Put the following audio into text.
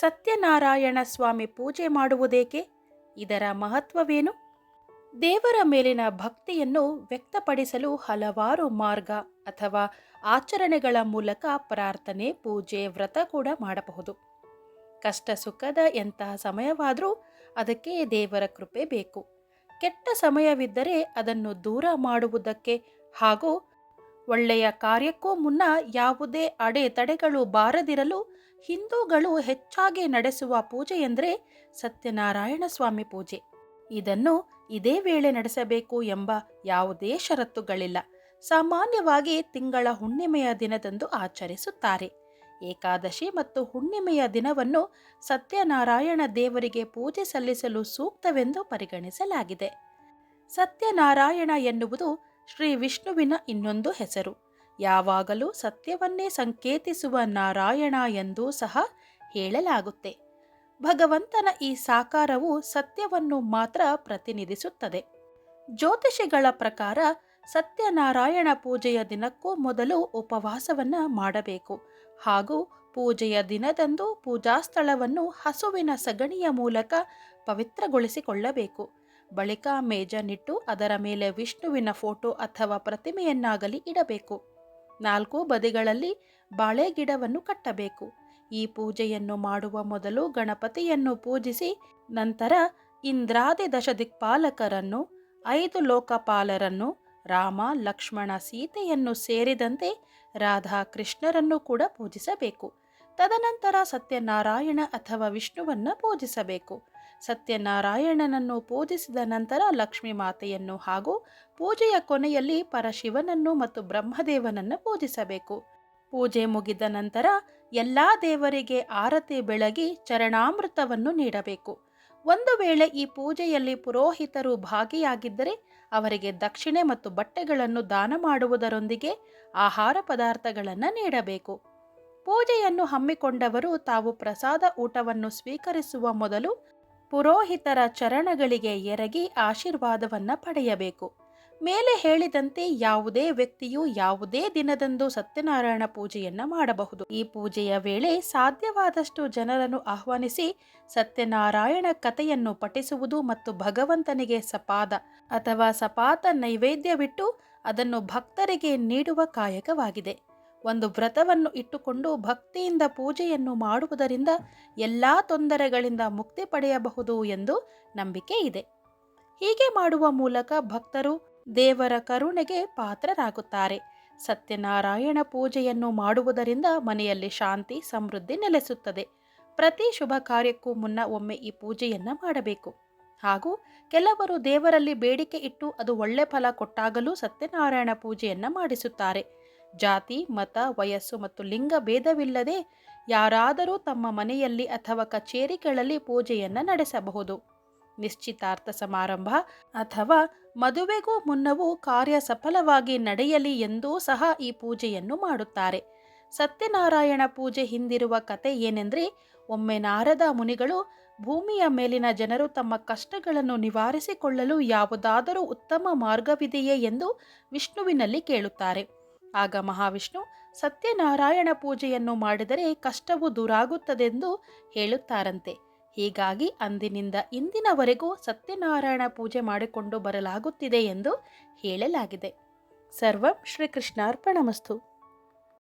ಸತ್ಯನಾರಾಯಣ ಸ್ವಾಮಿ ಪೂಜೆ ಮಾಡುವುದೇಕೆ? ಇದರ ಮಹತ್ವವೇನು? ದೇವರ ಮೇಲಿನ ಭಕ್ತಿಯನ್ನು ವ್ಯಕ್ತಪಡಿಸಲು ಹಲವಾರು ಮಾರ್ಗ ಅಥವಾ ಆಚರಣೆಗಳ ಮೂಲಕ ಪ್ರಾರ್ಥನೆ, ಪೂಜೆ, ವ್ರತ ಕೂಡ ಮಾಡಬಹುದು. ಕಷ್ಟ ಸುಖದ ಎಂತಹ ಸಮಯವಾದರೂ ಅದಕ್ಕೆ ದೇವರ ಕೃಪೆ ಬೇಕು. ಕೆಟ್ಟ ಸಮಯವಿದ್ದರೆ ಅದನ್ನು ದೂರ ಮಾಡುವುದಕ್ಕೆ ಹಾಗೂ ಒಳ್ಳೆಯ ಕಾರ್ಯಕ್ಕೂ ಮುನ್ನ ಯಾವುದೇ ಅಡೆತಡೆಗಳು ಬಾರದಿರಲು ಹಿಂದೂಗಳು ಹೆಚ್ಚಾಗಿ ನಡೆಸುವ ಪೂಜೆಯೆಂದರೆ ಸತ್ಯನಾರಾಯಣ ಸ್ವಾಮಿ ಪೂಜೆ. ಇದನ್ನು ಇದೇ ವೇಳೆ ನಡೆಸಬೇಕು ಎಂಬ ಯಾವುದೇ ಷರತ್ತುಗಳಿಲ್ಲ. ಸಾಮಾನ್ಯವಾಗಿ ತಿಂಗಳ ಹುಣ್ಣಿಮೆಯ ದಿನದಂದು ಆಚರಿಸುತ್ತಾರೆ. ಏಕಾದಶಿ ಮತ್ತು ಹುಣ್ಣಿಮೆಯ ದಿನವನ್ನು ಸತ್ಯನಾರಾಯಣ ದೇವರಿಗೆ ಪೂಜೆ ಸಲ್ಲಿಸಲು ಸೂಕ್ತವೆಂದು ಪರಿಗಣಿಸಲಾಗಿದೆ. ಸತ್ಯನಾರಾಯಣ ಎನ್ನುವುದು ಶ್ರೀ ವಿಷ್ಣುವಿನ ಇನ್ನೊಂದು ಹೆಸರು. ಯಾವಾಗಲೂ ಸತ್ಯವನ್ನೇ ಸಂಕೇತಿಸುವ ನಾರಾಯಣ ಎಂದೂ ಸಹ ಹೇಳಲಾಗುತ್ತೆ. ಭಗವಂತನ ಈ ಸಾಕಾರವು ಸತ್ಯವನ್ನು ಮಾತ್ರ ಪ್ರತಿನಿಧಿಸುತ್ತದೆ. ಜ್ಯೋತಿಷಿಗಳ ಪ್ರಕಾರ ಸತ್ಯನಾರಾಯಣ ಪೂಜೆಯ ದಿನಕ್ಕೂ ಮೊದಲು ಉಪವಾಸವನ್ನ ಮಾಡಬೇಕು. ಹಾಗೂ ಪೂಜೆಯ ದಿನದಂದು ಪೂಜಾ ಸ್ಥಳವನ್ನು ಹಸುವಿನ ಸಗಣಿಯ ಮೂಲಕ ಪವಿತ್ರಗೊಳಿಸಿಕೊಳ್ಳಬೇಕು. ಬಳಿಕ ಮೇಜನಿಟ್ಟು ಅದರ ಮೇಲೆ ವಿಷ್ಣುವಿನ ಫೋಟೋ ಅಥವಾ ಪ್ರತಿಮೆಯನ್ನಾಗಲಿ ಇಡಬೇಕು. ನಾಲ್ಕು ಬದಿಗಳಲ್ಲಿ ಬಾಳೆ ಗಿಡವನ್ನು ಕಟ್ಟಬೇಕು. ಈ ಪೂಜೆಯನ್ನು ಮಾಡುವ ಮೊದಲು ಗಣಪತಿಯನ್ನು ಪೂಜಿಸಿ, ನಂತರ ಇಂದ್ರಾದಿ ದಶದಿಕ್ಪಾಲಕರನ್ನು, ಐದು ಲೋಕಪಾಲರನ್ನು, ರಾಮ, ಲಕ್ಷ್ಮಣ ಸೀತೆಯನ್ನು ಸೇರಿದಂತೆ ರಾಧಾ ಕೃಷ್ಣರನ್ನು ಕೂಡ ಪೂಜಿಸಬೇಕು. ತದನಂತರ ಸತ್ಯನಾರಾಯಣ ಅಥವಾ ವಿಷ್ಣುವನ್ನು ಪೂಜಿಸಬೇಕು. ಸತ್ಯನಾರಾಯಣನನ್ನು ಪೂಜಿಸಿದ ನಂತರ ಲಕ್ಷ್ಮೀ ಮಾತೆಯನ್ನು ಹಾಗೂ ಪೂಜೆಯ ಕೊನೆಯಲ್ಲಿ ಪರಶಿವನನ್ನು ಮತ್ತು ಬ್ರಹ್ಮದೇವನನ್ನು ಪೂಜಿಸಬೇಕು. ಪೂಜೆ ಮುಗಿದ ನಂತರ ಎಲ್ಲ ದೇವರಿಗೆ ಆರತಿ ಬೆಳಗಿ ಚರಣಾಮೃತವನ್ನು ನೀಡಬೇಕು. ಒಂದು ವೇಳೆ ಈ ಪೂಜೆಯಲ್ಲಿ ಪುರೋಹಿತರು ಭಾಗಿಯಾಗಿದ್ದರೆ ಅವರಿಗೆ ದಕ್ಷಿಣೆ ಮತ್ತು ಬಟ್ಟೆಗಳನ್ನು ದಾನ ಮಾಡುವುದರೊಂದಿಗೆ ಆಹಾರ ಪದಾರ್ಥಗಳನ್ನು ನೀಡಬೇಕು. ಪೂಜೆಯನ್ನು ಹಮ್ಮಿಕೊಂಡವರು ತಾವು ಪ್ರಸಾದ ಊಟವನ್ನು ಸ್ವೀಕರಿಸುವ ಮೊದಲು ಪುರೋಹಿತರ ಚರಣಗಳಿಗೆ ಎರಗಿ ಆಶೀರ್ವಾದವನ್ನ ಪಡೆಯಬೇಕು. ಮೇಲೆ ಹೇಳಿದಂತೆ ಯಾವುದೇ ವ್ಯಕ್ತಿಯು ಯಾವುದೇ ದಿನದಂದು ಸತ್ಯನಾರಾಯಣ ಪೂಜೆಯನ್ನು ಮಾಡಬಹುದು. ಈ ಪೂಜೆಯ ವೇಳೆ ಸಾಧ್ಯವಾದಷ್ಟು ಜನರನ್ನು ಆಹ್ವಾನಿಸಿ ಸತ್ಯನಾರಾಯಣ ಕಥೆಯನ್ನು ಪಠಿಸುವುದು ಮತ್ತು ಭಗವಂತನಿಗೆ ಸಪಾದ ಅಥವಾ ಸಪಾತ ನೈವೇದ್ಯವಿಟ್ಟು ಅದನ್ನು ಭಕ್ತರಿಗೆ ನೀಡುವ ಕಾಯಕವಾಗಿದೆ. ಒಂದು ವ್ರತವನ್ನು ಇಟ್ಟುಕೊಂಡು ಭಕ್ತಿಯಿಂದ ಪೂಜೆಯನ್ನು ಮಾಡುವುದರಿಂದ ಎಲ್ಲ ತೊಂದರೆಗಳಿಂದ ಮುಕ್ತಿ ಪಡೆಯಬಹುದು ಎಂದು ನಂಬಿಕೆ ಇದೆ. ಹೀಗೆ ಮಾಡುವ ಮೂಲಕ ಭಕ್ತರು ದೇವರ ಕರುಣೆಗೆ ಪಾತ್ರರಾಗುತ್ತಾರೆ. ಸತ್ಯನಾರಾಯಣ ಪೂಜೆಯನ್ನು ಮಾಡುವುದರಿಂದ ಮನೆಯಲ್ಲಿ ಶಾಂತಿ, ಸಮೃದ್ಧಿ ನೆಲೆಸುತ್ತದೆ. ಪ್ರತಿ ಶುಭ ಕಾರ್ಯಕ್ಕೂ ಮುನ್ನ ಒಮ್ಮೆ ಈ ಪೂಜೆಯನ್ನು ಮಾಡಬೇಕು. ಹಾಗೂ ಕೆಲವರು ದೇವರಲ್ಲಿ ಬೇಡಿಕೆ ಇಟ್ಟು ಅದು ಒಳ್ಳೆ ಫಲ ಕೊಟ್ಟಾಗಲೂ ಸತ್ಯನಾರಾಯಣ ಪೂಜೆಯನ್ನು ಮಾಡಿಸುತ್ತಾರೆ. ಜಾತಿ, ಮತ, ವಯಸ್ಸು ಮತ್ತು ಲಿಂಗ ಭೇದವಿಲ್ಲದೆ ಯಾರಾದರೂ ತಮ್ಮ ಮನೆಯಲ್ಲಿ ಅಥವಾ ಕಚೇರಿಗಳಲ್ಲಿ ಪೂಜೆಯನ್ನು ನಡೆಸಬಹುದು. ನಿಶ್ಚಿತಾರ್ಥ ಸಮಾರಂಭ ಅಥವಾ ಮದುವೆಗೂ ಮುನ್ನವೂ ಕಾರ್ಯ ಸಫಲವಾಗಿ ನಡೆಯಲಿ ಎಂದೂ ಸಹ ಈ ಪೂಜೆಯನ್ನು ಮಾಡುತ್ತಾರೆ. ಸತ್ಯನಾರಾಯಣ ಪೂಜೆ ಹಿಂದಿರುವ ಕತೆ ಏನೆಂದರೆ, ಒಮ್ಮೆ ನಾರದ ಮುನಿಗಳು ಭೂಮಿಯ ಮೇಲಿನ ಜನರು ತಮ್ಮ ಕಷ್ಟಗಳನ್ನು ನಿವಾರಿಸಿಕೊಳ್ಳಲು ಯಾವುದಾದರೂ ಉತ್ತಮ ಮಾರ್ಗವಿದೆಯೇ ಎಂದು ವಿಷ್ಣುವಿನಲ್ಲಿ ಕೇಳುತ್ತಾರೆ. ಆಗ ಮಹಾವಿಷ್ಣು ಸತ್ಯನಾರಾಯಣ ಪೂಜೆಯನ್ನು ಮಾಡಿದರೆ ಕಷ್ಟವು ದೂರಾಗುತ್ತದೆಂದು ಹೇಳುತ್ತಾರಂತೆ. ಹೀಗಾಗಿ ಅಂದಿನಿಂದ ಇಂದಿನವರೆಗೂ ಸತ್ಯನಾರಾಯಣ ಪೂಜೆ ಮಾಡಿಕೊಂಡು ಬರಲಾಗುತ್ತಿದೆ ಎಂದು ಹೇಳಲಾಗಿದೆ. ಸರ್ವಂ ಶ್ರೀಕೃಷ್ಣಾರ್ಪಣಮಸ್ತು.